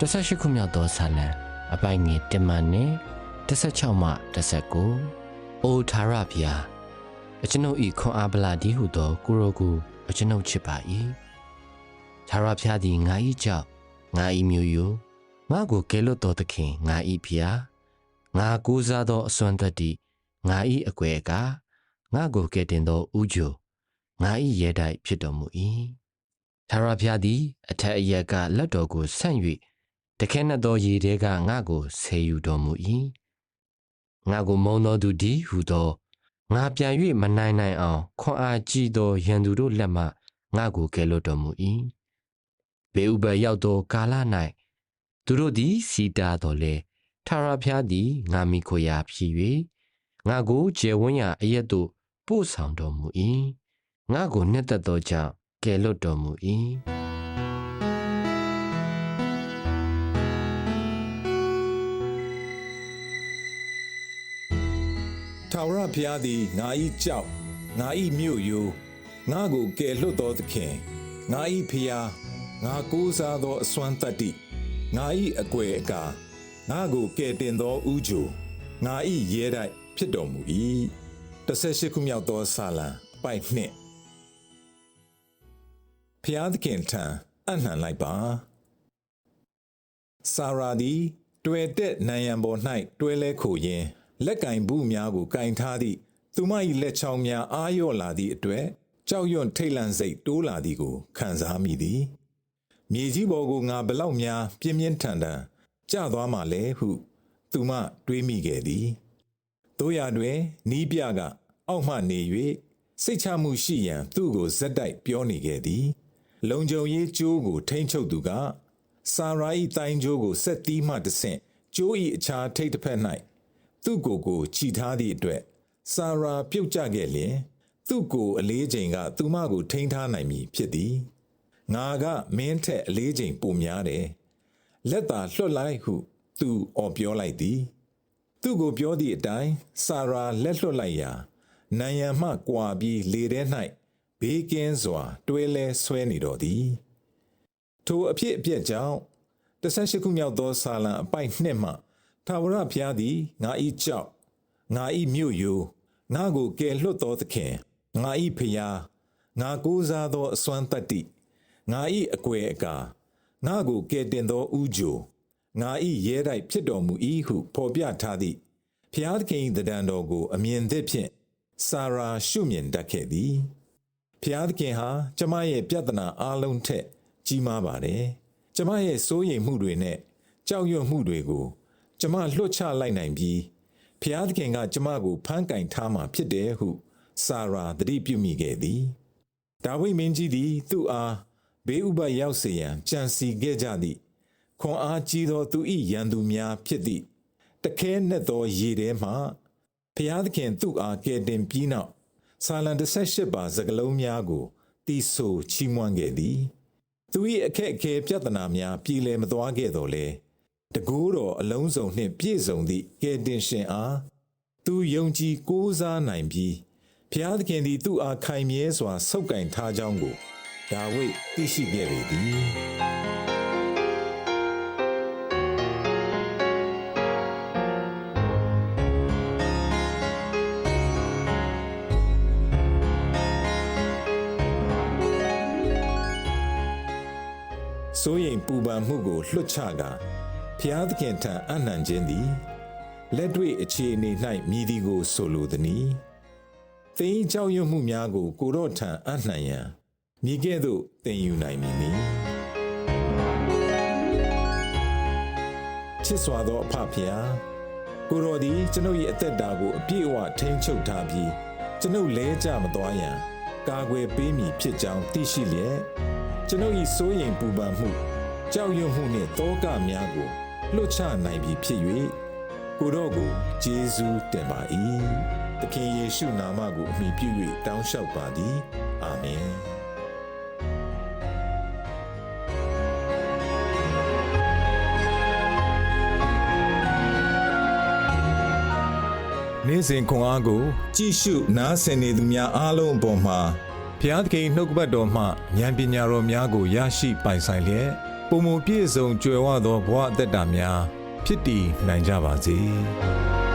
တဆရှိခုမြောက်သောဆာလံအပိုင်ငယ်တမန်နဲ့16မှ19အိုထာရဖျားအကျွန်ုပ်ဤခွန်အားဗလာဒီဟုသောကိုရိုကူအကျွန်ုပ်ချစ်ပါ၏ထာရဖျားသည်ငါ၏ကြောင့်ငါ၏မျိုးယိုငါကိုကဲလွတ်တော်သခင်ငါ၏ဖျားငါကိုးစားသောအစွမ်းတတ္တိငါ၏အကွယ်ကငါကိုကဲ့တင်သောဥကြိုငါ၏ရဲတိုက်ဖြစ်တော်မူ၏သာရဖျားသည်အထက်အရက်ကလက်တော်ကိုဆန့်၍ တခဲနက်သောရေထဲကငါကိုဆယ်ယူတော်မူ၏ငါကိုမုံတော်သူဒီဟုသောငါပြန်၍မနိုင်နိုင်အောင်ခွန်အားကြီးသောရန်သူတို့လက်မှငါကိုကယ်လွတ်တော်မူ၏ဘေဥပရောက်သောကာလ၌သူတို့သည်စီတာတော်လေထာဝရဘုရားသည်ငါမိခိုရာဖြစ်၍ငါကိုကျေဝန်းရာအရက်သို့ပို့ဆောင်တော်မူ၏ငါကိုနှစ်သက်သောကြောင့်ကယ်လွတ်တော်မူ၏ ထာဝရဘုရားသည်ငါ၏ကြောက်ငါ၏မြို့ယိုငါကိုကယ်လွတ်တော်သခင်ငါ၏ဖျားငါကိုးစားသောအစွမ်းတတ္တိငါ၏အကွယ်အကာငါကိုကယ်တင်သောဥကြိုငါ၏ရဲတိုက်ဖြစ်တော်မူ၏18ခုမြောက်သောဆာလံအပိုက်နှစ်ဖျားသခင်ထံအနှံလိုက်ပါစာရာသည် တွေ့တဲ့နံရံပေါ်၌တွဲလဲခိုရင်း လက်ကင်ဘူးများကိုကင်ထားသည့်သူမ၏လက်ချောင်းများအာရော့လာသည့်အတွက်ကြောက်ရွံ့ထိတ်လန့်စိတ်တိုးလာသည်ကိုခံစားမိသည်မြေကြီးပေါ်ကိုငါဘလောက်များပြင်းပြင်းထန်ထန်ကျသွားမှလဲဟု သူမတွေးမိခဲ့သည်တို့ရတွင်နီးပြက အောက်မှနေ၍စိတ်ချမှုရှိရန်သူ့ကိုဇက်တိုက်ပြောနေခဲ့သည် လုံခြုံရေးကျိုးကိုထိမ့်ချုပ်သူကစာရာဤတိုင်းကျိုးကိုဆက်တီးမှတဆင့်ကျိုးဤအခြားထိတ်တစ်ဖက်၌ သူ့ကိုယ်ကိုခြိထားသည့်အတွက်စာရာပြုတ်ကျခဲ့လျင်သူ့ကိုအလေးချိန်ကသူမကိုထိန်းထားနိုင်မည်ဖြစ်သည်ငါကမင်းထက်အလေးချိန်ပိုများတယ်လက်သာလွှတ်လိုက်ဟု သူအော်ပြောလိုက်သည် သူ့ကိုပြောသည့်အတိုင်းဆာရာလက်လွှတ်လိုက်ရာနံရံမှကွာပြီးလေထဲ၌ဘေးကင်းစွာ တွဲလဲဆွဲနေတော်သည်ထိုအဖြစ်အပျက်ကြောင့်18ခုမြောက်သောဆာလံအပိုက်နှစ်မှ သာဝရဘုရားသည်ငါ၏ကြောက်ငါ၏မြို့ယိုငါကိုကယ်လွတ်တော်သခင်ငါ၏ဖျားငါကိုးစားသောအစွမ်းတတ္တိငါ၏အကွယ်အကာငါကိုကယ်တင်သောဥကြိုငါ၏ရဲတိုက်ဖြစ်တော်မူ၏ဟုဖော်ပြထားသည့်ဖျားသခင်တဒံတော်ကို အမြင်သည့်ဖြင့်စာရာရှုမြင်တတ်ခဲ့သည်ဖျားသခင်ဟာကျမရဲ့ပြဿနာအလုံးထက် ကြီးမားပါတယ်ကျမရဲ့စိုးရိမ်မှုတွေနဲ့ကြောက်ရွံ့မှုတွေကို ကျမလွတ်ချလိုက်နိုင်ပြီးဖျားသခင်ကကျမကိုဖမ်းကင်ထားမှဖြစ်တယ်ဟုစာရာသတိပြုမိခဲ့သည်ဒါဝိမင်းကြီးသည်သူ့အားဘေးဥပတ်ရောက်စေရန်ကြံစီခဲ့ကြသည်ခွန်အားကြီးသောသူ၏ရန်သူများဖြစ်သည့်တခဲနဲ့သောရေထဲမှဖျားသခင်သူ့အားကယ်တင်ပြီးနောက်ဆာလံ18ပါစကလုံးများကိုတီးဆိုချီးမွမ်းခဲ့သည်သူ၏အခက်အခဲပြဿနာများပြည်လည်မသွားခဲ့တော့လေ တကူတော်အလုံးစုံနှင့်ပြည့်စုံသည့်ကယ်တင်ရှင်အားသူယုံကြည်ကိုးစားနိုင်ပြီးဖျားသခင်သည်သူ့အားခိုင်မြဲစွာဆုပ်ကင်ထားကြောင်းကိုဒါဝိဒ်သိရှိခဲ့ပေသည်စိုးရိမ်ပူပန်မှုကိုလွှတ်ချကာ ဖျားသခင်ထံအနှံခြင်းသည်လက်တွေ့အခြေအနေ၌မြည်သည်ကိုဆိုလိုသည်။သင်ကြောက်ရွံ့မှုများကို ကိုတော့ထံအနှံရန်မိကဲ့သို့သင်ယူနိုင်မည်နီချစ်စွာသောအဖဖျားကိုတော်သည်ကျွန်ုပ်၏အသက်တာကိုအပြည့်အဝထိန်းချုပ်ထားပြီးကျွန်ုပ်လဲကြမသွားရန်ကာကွယ်ပေးမည်ဖြစ်ကြောင်းသိရှိလျက်ကျွန်ုပ်၏စိုးရိမ်ပူပန်မှုကြောက်ရွံ့မှုနှင့်တောကများကို လွတ်ချနိုင်ပြီဖြစ်၍ကိုတော့ကိုဂျေဇူးတင်ပါ၏သခင်ယေရှုနာမကိုအမိပြု၍တောင်းလျှောက်ပါသည်အာမင်နေ့စဉ်ခွန်အားကို ကြည့်ရှုနားဆင်နေသူများအားလုံးအပေါ်မှာဘုရားသခင်နှုတ်ကပတ်တော်မှဉာဏ်ပညာတော်များကိုရရှိပိုင်ဆိုင်လျက် ပုံမပြည့်စုံကြွယ်ဝသောဘဝအသက်တာများဖြစ်တည်နိုင်ကြပါစေ။